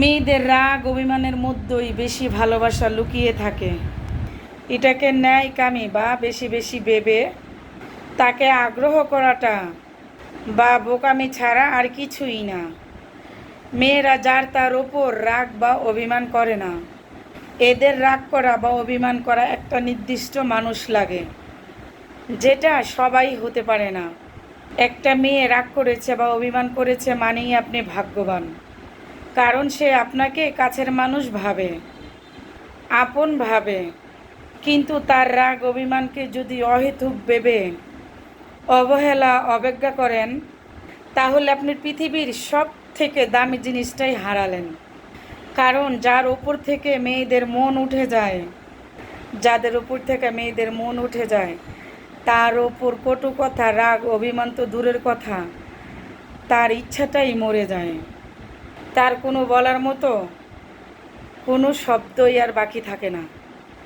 মেয়েদের রাগ অভিমানের মধ্যেই বেশি ভালোবাসা লুকিয়ে থাকে। এটাকে ন্যায় কামি বা বেশি বেশি ভেবে তাকে আগ্রহ করাটা বা বোকামি ছাড়া আর কিছুই না। মেয়েরা যার তার ওপর রাগ বা অভিমান করে না। এদের রাগ করা বা অভিমান করা একটা নির্দিষ্ট মানুষ লাগে, যেটা সবাই হতে পারে না। একটা মেয়ে রাগ করেছে বা অভিমান করেছে মানেই আপনি ভাগ্যবান। কারণ সে আপনাকে কাছের মানুষ ভাবে, আপন ভাবে। কিন্তু তার রাগ অভিমানকে যদি অহেতুক ভেবে অবহেলা, অবজ্ঞা করেন, তাহলে আপনি পৃথিবীর সব থেকে দামি জিনিসটাই হারালেন। কারণ যার উপর থেকে মেয়েদের মন উঠে যায়, যাদের উপর থেকে মেয়েদের মন উঠে যায়, তার ওপর কটু কথা, রাগ, অভিমান তো দূরের কথা, তার ইচ্ছাটাই মরে যায়। তার কোনো বলার মতো কোনো শব্দই আর বাকি থাকে না।